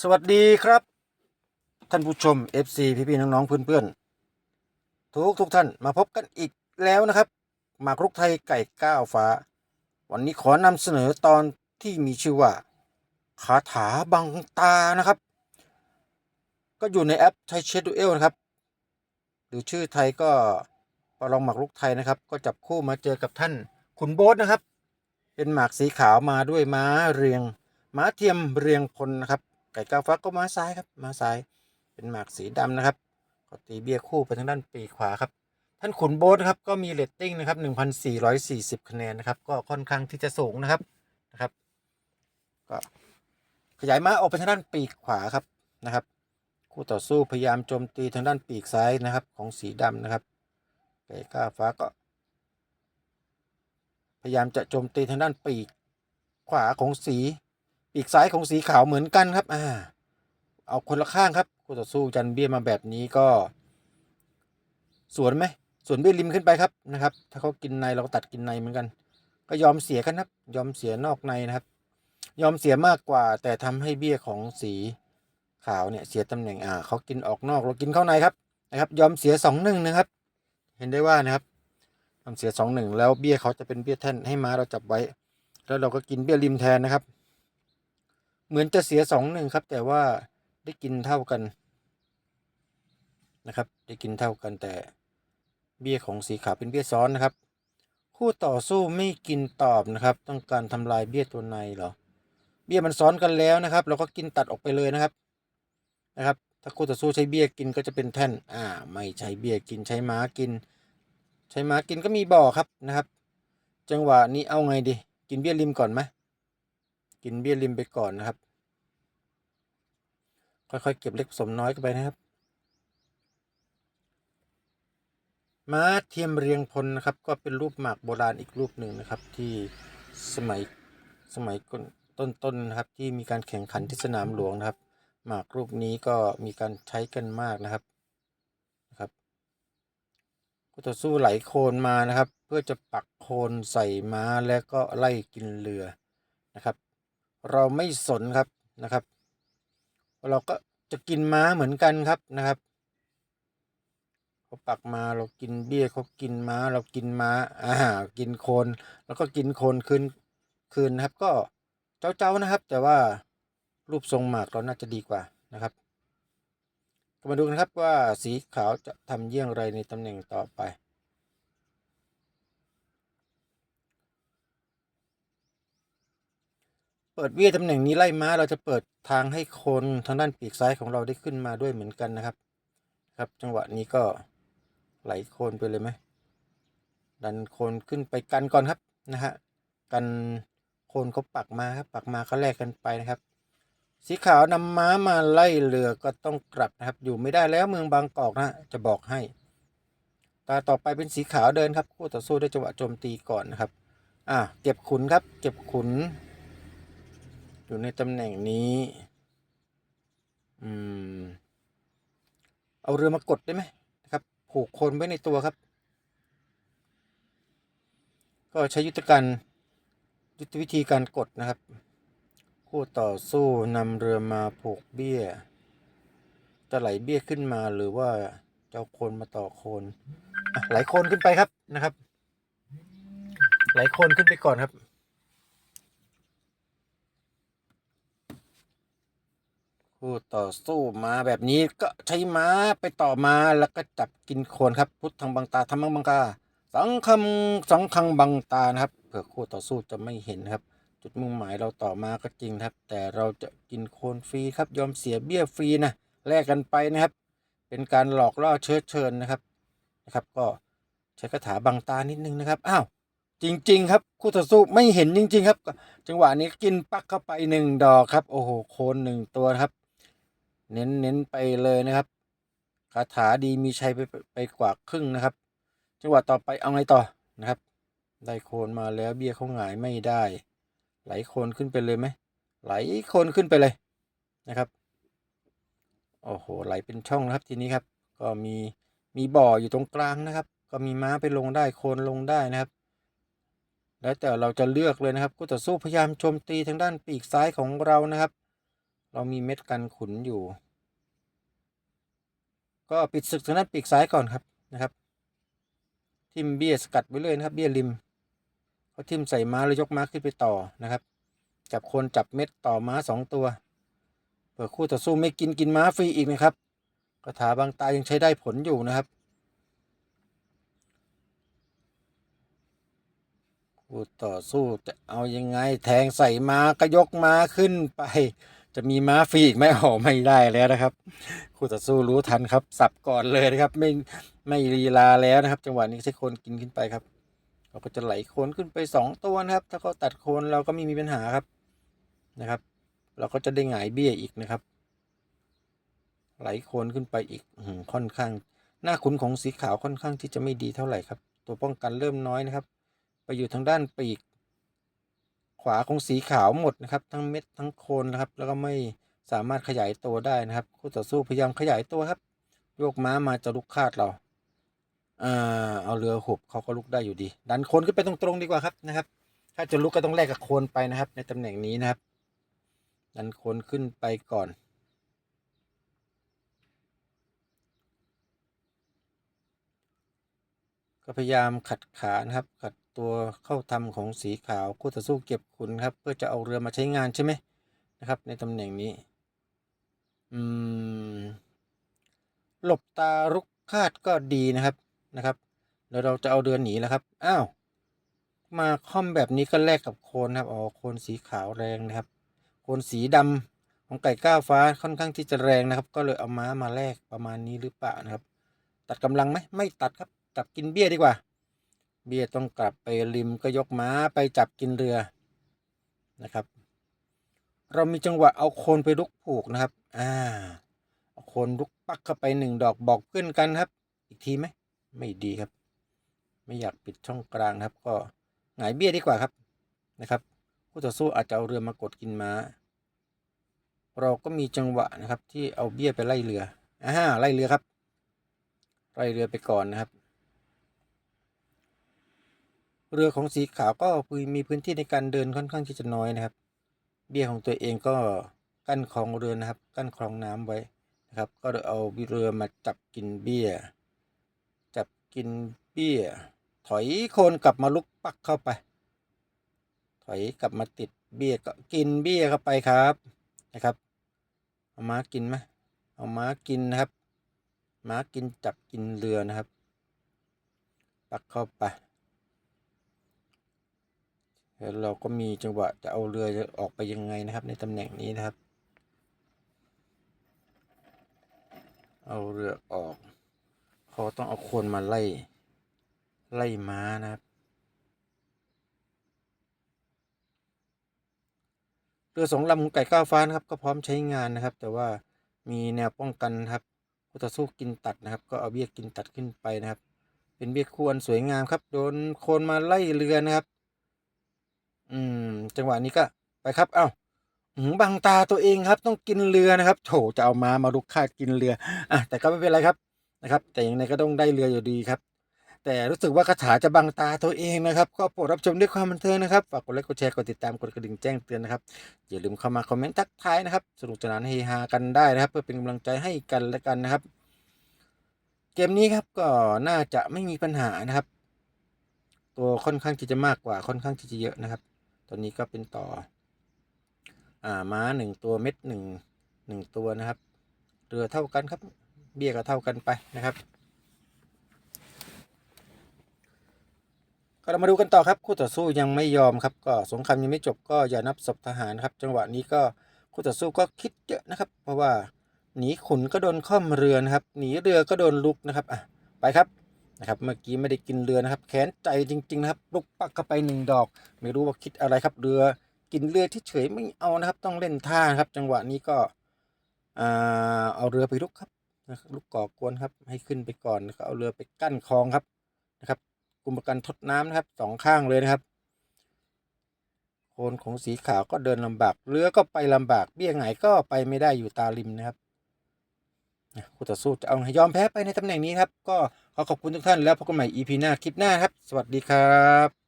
สวัสดีครับ ท่านผู้ชม FC พี่ๆน้องๆเพื่อนๆทุกทุกท่านมาพบกันอีกแล้วนะครับหมากรุกไทยไก่ก้าวฟ้า วันนี้ขอนำเสนอตอนที่มีชื่อว่าคาถาบังตานะครับ ก็อยู่ในแอปไทยเชดูเอลนะครับ หรือชื่อไทยก็ประลองหมากรุกไทยนะครับ ก็จับคู่มาเจอกับท่านขุนโบ๊ทนะครับ เป็นหมากสีขาวมาด้วยม้าเรียงม้าเทียมเรียงพลนะครับ ไก่กาฟักก็มาซ้ายครับมาซ้าย เป็นหมากสีดำนะครับก็ตีเบี้ยคู่ไปทางด้านปีกขวาครับ ท่านขุนโบ๊ทครับก็มีเรตติ้งนะครับ1,440 คะแนนนะครับก็ค่อนข้างที่จะสูงนะครับนะครับ ก็ขยายมาออกไปทางด้านปีกขวาครับนะครับ คู่ต่อสู้พยายามโจมตีทางด้านปีกซ้ายนะครับ ของสีดำนะครับไก่ก้าฟ้าก็ พยายามจะโจมตีทางด้านปีกขวาของสี ปีกซ้ายของสีขาวเหมือนกันครับอ่าเอาคนละข้างครับคู่ต่อสู้จันเบี้ยมาแบบนี้ก็สวนไหมสวนเบี้ยริมขึ้นไปครับนะครับ ถ้าเขากินในเราก็ตัดกินในเหมือนกัน ก็ยอมเสียกันครับ ยอมเสียนอกในนะครับ ยอมเสียมากกว่า แต่ทำให้เบี้ยของสีขาวเนี่ยเสียตำแหน่งอ่าเขากินออกนอกเรากินเข้าในครับนะครับ ยอมเสียสองหนึ่งนะครับ เห็นได้ว่านะครับยอมเสียสองหนึ่งแล้วเบี้ยเขาจะเป็นเบี้ยแท่นให้ม้าเราจับไว้ แล้วเราก็กินเบี้ยริมแทนนะครับ เหมือนจะเสียสองหนึ่งครับ แต่ว่าได้กินเท่ากันนะครับ ได้กินเท่ากันแต่เบี้ยของสีขาวเป็นเบี้ยซ้อนนะครับ คู่ต่อสู้ไม่กินตอบนะครับ ต้องการทำลายเบี้ยตัวในเหรอ เบี้ยมันซ้อนกันแล้วนะครับ เราก็กินตัดออกไปเลยนะครับนะครับ ถ้าคู่ต่อสู้ใช้เบี้ยกินก็จะเป็นแท่น อ่า ไม่ใช้เบี้ยกินใช้ม้ากิน ใช้ม้ากินก็มีบ่อครับนะครับ จังหวะนี้เอาไงดี กินเบี้ยริมก่อนไหม กินเบี้ยริมไปก่อนนะครับ ค่อยๆเก็บเล็กผสมน้อยกันไปนะครับ ม้าเทียมเรียงพลนะครับ ก็เป็นรูปหมากโบราณอีกรูปหนึ่งนะครับ ที่สมัยสมัยต้นๆนะครับ ที่มีการแข่งขันที่สนามหลวงนะครับ หมากรูปนี้ก็มีการใช้กันมากนะครับนะครับก็ต่อสู้ไหลโคลนมานะครับ เพื่อจะปักโคลนใส่ม้าแล้วก็ไล่กินเรือนะครับ เราไม่สนครับนะครับ เราก็จะกินม้าเหมือนกันครับนะครับเขาปักมาเรากินเบี้ยเขากินม้า เรากินม้าอ่ากินโคน แล้วก็กินโคนคืนคืนนะครับ ก็เจ้าๆนะครับ แต่ว่ารูปทรงหมากเราน่าจะดีกว่านะครับมาดูกันครับว่าสีขาวจะทำเยี่ยงไรในตำแหน่งต่อไป เปิดเบี้ยตำแหน่งนี้ไล่ม้า เราจะเปิดทางให้โคนทางด้านปีกซ้ายของเราได้ขึ้นมาด้วยเหมือนกันนะครับ ครับ จังหวะนี้ก็ไหลโคนไปเลยไหมดันโคนขึ้นไปกันก่อนครับนะฮะกันโคนเขาปักมาครับปักมาเขาแลกกันไปนะครับ สีขาวนำม้ามาไล่เรือก็ต้องกลับนะครับ อยู่ไม่ได้แล้วเมืองบางกอกนะจะบอกให้ตาต่อไปเป็นสีขาวเดินครับคู่ต่อสู้ได้จังหวะโจมตีก่อนนะครับอ่าเก็บขุนครับ เก็บขุน อยู่ในตำแหน่งนี้อืมเอาเรือมากดได้ไหมนะครับ ผูกโคนไว้ในตัวครับ ก็ใช้ยุทธการยุทธวิธีการกดนะครับ คู่ต่อสู้นำเรือมาผูกเบี้ย จะไหลเบี้ยขึ้นมาหรือว่าจะเอาโคนมาต่อโคนไหลคนขึ้นไปครับนะครับ ไหลคนขึ้นไปก่อนครับ คู่ต่อสู้มาแบบนี้ก็ใช้ม้าไปต่อมาแล้วก็จับกินโคนครับ พุทธังบังตาธรรมังบังกาสังคำสังคังบังตานะครับเผื่อคู่ต่อสู้จะไม่เห็นครับ จุดมุ่งหมายเราต่อมาก็จริงครับ แต่เราจะกินโคนฟรีครับยอมเสียเบี้ยฟรีนะแลกกันไปนะครับ เป็นการหลอกล่อเชิดเชิญนะครับนะครับ ก็ใช้คาถาบังตานิดนึงนะครับอ้าวจริง ๆ ครับคู่ต่อสู้ไม่เห็นจริง ๆ ครับ จังหวะนี้กินปักเข้าไปหนึ่งดอกครับ โอ้โหโคนหนึ่งตัวครับ เน้นเน้นไปเลยนะครับคาถาดีมีชัยไปไปกว่าครึ่งนะครับ จังหวะต่อไปเอาไงต่อนะครับ ได้โคนมาแล้วเบี้ยเขาหงายไม่ได้ ไหลโคนขึ้นไปเลยไหมไหลโคนขึ้นไปเลยนะครับโอ้โหไหลเป็นช่องนะครับทีนี้ครับ ก็มีมีบ่ออยู่ตรงกลางนะครับ ก็มีม้าไปลงได้โคนลงได้นะครับ แล้วแต่เราจะเลือกเลยนะครับก็ต่อสู้พยายามโจมตีทางด้านปีกซ้ายของเรานะครับ เรามีเม็ดกันขุนอยู่ ก็ปิดศึกทางด้านปีกซ้ายก่อนครับนะครับ ทิมเบี้ยสกัดไว้เลยนะครับ เบี้ยริมเขาทิมใส่ม้าแล้วยกม้าขึ้นไปต่อนะครับ จับโคนจับเม็ดต่อม้าสองตัวเผื่อคู่ต่อสู้ไม่กินกินม้าฟรีอีกนะครับคาถาบางตายังใช้ได้ผลอยู่นะครับคู่ต่อสู้จะเอายังไงแทงใส่ม้าก็ยกม้าขึ้นไป จะมีม้าฟรีอีกไหม่ออไม่ได้แล้วนะครับคู่ต่อสู้รู้ทันครับ สับก่อนเลยนะครับ ไม่ไม่ลีลาแล้วนะครับ จังหวะนี้ใช้โคนกินขึ้นไปครับเราก็จะไหลโคนขึ้นไปสองตัวนะครับ ถ้าเขาตัดโคนเราก็ไม่มีปัญหาครับนะครับ เราก็จะได้หงายเบี้ยอีกนะครับ ไหลโคนขึ้นไปอีกหค่อนข้าง หน้าขุนของสีขาวค่อนข้างที่จะไม่ดีเท่าไหร่ครับ ตัวป้องกันเริ่มน้อยนะครับ ไปอยู่ทางด้านปีก วาของสีขาวหมดนะครับ ทั้งเม็ดทั้งโคนนะครับ แล้วก็ไม่สามารถขยายตัวได้นะครับคู่ต่อสู้พยายามขยายตัวครับ โยกม้ามาจะลุกคาดเราอ่าเอาเรือหุบเขาก็ลุกได้อยู่ดี ดันโคนขึ้นไปตรงๆดีกว่าครับนะครับ ถ้าจะลุกก็ต้องแลกกับโคนไปนะครับ ในตำแหน่งนี้นะครับ ดันโคนขึ้นไปก่อนก็พยายามขัดขานะครับ ขัด ตัวเข้าทำของสีขาวคู่ต่อสู้เก็บขุนครับ เพื่อจะเอาเรือมาใช้งานใช่ไหมนะครับ ในตำแหน่งนี้ อืม หลบตารุกคาดก็ดีนะครับนะครับแล้วเราจะเอาเรือหนีแล้วครับ อ้าว มาค่อมแบบนี้ก็แลกกับโคนครับอ๋อโคนสีขาวแรงนะครับ โคนสีดำของไก่ก้าวฟ้าค่อนข้างที่จะแรงนะครับ ก็เลยเอาม้ามาแลกประมาณนี้หรือเปล่านะครับ ตัดกำลังไหมไม่ตัดครับจับกินเบี้ยดีกว่า เบี้ยต้องกลับไปริมก็ยกม้าไปจับกินเรือนะครับ เรามีจังหวะเอาโคนไปลุกผูกนะครับ อ่าเอาโคนลุกปักเข้าไปหนึ่งดอกบอกเพื่อนกันครับ อีกทีไหมไม่ดีครับ ไม่อยากปิดช่องกลางครับ ก็หงายเบี้ยดีกว่าครับนะครับผู้ต่อสู้อาจจะเอาเรือมากดกินม้า เราก็มีจังหวะนะครับ ที่เอาเบี้ยไปไล่เรืออ่าไล่เรือครับไล่เรือไปก่อนนะครับ เรือของสีขาวก็มีพื้นที่ในการเดินค่อนข้างที่จะน้อยนะครับ เบี้ยของตัวเองก็กั้นคลองเรือนะครับ กั้นคลองน้ำไว้นะครับ ก็เอาเรือมาจับกินเบี้ย จับกินเบี้ย ถอยโคนกลับมาลุกปักเข้าไป ถอยกลับมาติดเบี้ยก็กินเบี้ยเข้าไปครับนะครับเอาม้ากินไหมเอาม้ากินนะครับ ม้ากินจับกินเรือนะครับ ปักเข้าไป แล้วเราก็มีจังหวะจะเอาเรือจะออกไปยังไงนะครับ ในตำแหน่งนี้นะครับ เอาเรือออกเขาต้องเอาคนมาไล่ไล่ม้านะครับ เรือสองลำของไก่ก้าวฟ้านะครับ ก็พร้อมใช้งานนะครับ แต่ว่ามีแนวป้องกันครับคู่ต่อสู้กินตัดนะครับ ก็เอาเบี้ยกินตัดขึ้นไปนะครับ เป็นเบี้ยควรสวยงามครับ โดนโคนมาไล่เรือนะครับ อืม จังหวะนี้ก็ไปครับ เอ้าหืมบังตาตัวเองครับ ต้องกินเรือนะครับโถจะเอามามาลุกคากินเรืออะแต่ก็ไม่เป็นไรครับนะครับ แต่อย่างไรก็ต้องได้เรืออยู่ดีครับ แต่รู้สึกว่าคาถาจะบังตาตัวเองนะครับก็โปรดรับชมด้วยความบันเทิงนะครับฝากกดไลค์กดแชร์กดติดตามกดกระดิ่งแจ้งเตือนนะครับอย่าลืมเข้ามาคอมเมนต์ทักทายนะครับสนุกสนานเฮฮากันได้นะครับ เพื่อเป็นกำลังใจให้กันและกันนะครับ เกมนี้ครับก็น่าจะไม่มีปัญหานะครับ ตัวค่อนข้างที่จะมากกว่าค่อนข้างที่จะเยอะนะครับ ตอนนี้ก็เป็นต่อ อ่าม้าหนึ่งตัวเม็ดหนึ่งหนึ่งตัวนะครับ เรือเท่ากันครับ เบี้ยก็เท่ากันไปนะครับ ก็เรามาดูกันต่อครับคู่ต่อสู้ยังไม่ยอมครับ ก็สงครามยังไม่จบก็อย่านับศพทหารครับ จังหวะนี้ก็คู่ต่อสู้ก็คิดเยอะนะครับ เพราะว่าหนีขุนก็โดนค่อมเรือนะครับ หนีเรือก็โดนลุกนะครับอะไปครับ นะครับเมื่อกี้ไม่ได้กินเรือนะครับแค้นใจจริง ๆ นะครับลุกปักเข้าไปหนึ่งดอก ไม่รู้ว่าคิดอะไรครับเรือกินเรือที่เฉยไม่เอานะครับ ต้องเล่นท่านครับ จังหวะนี้ก็เอาเรือไปลุกครับนะครับลุกก่อกวนครับ ให้ขึ้นไปก่อนแล้วก็เอาเรือไปกั้นคลองครับนะครับกุมประกันทดน้ำนะครับสองข้างเลยนะครับโคนของสีขาวก็เดินลำบากเรือก็ไปลำบากเบี้ยไงก็ไปไม่ได้อยู่ตาริมนะครับคู่ต่อสู้จะเอายอมแพ้ไปในตำแหน่งนี้ครับ ก็ ขอขอบคุณทุกท่านแล้วพบกันใหม่ EP หน้าคลิปหน้าครับ สวัสดีครับ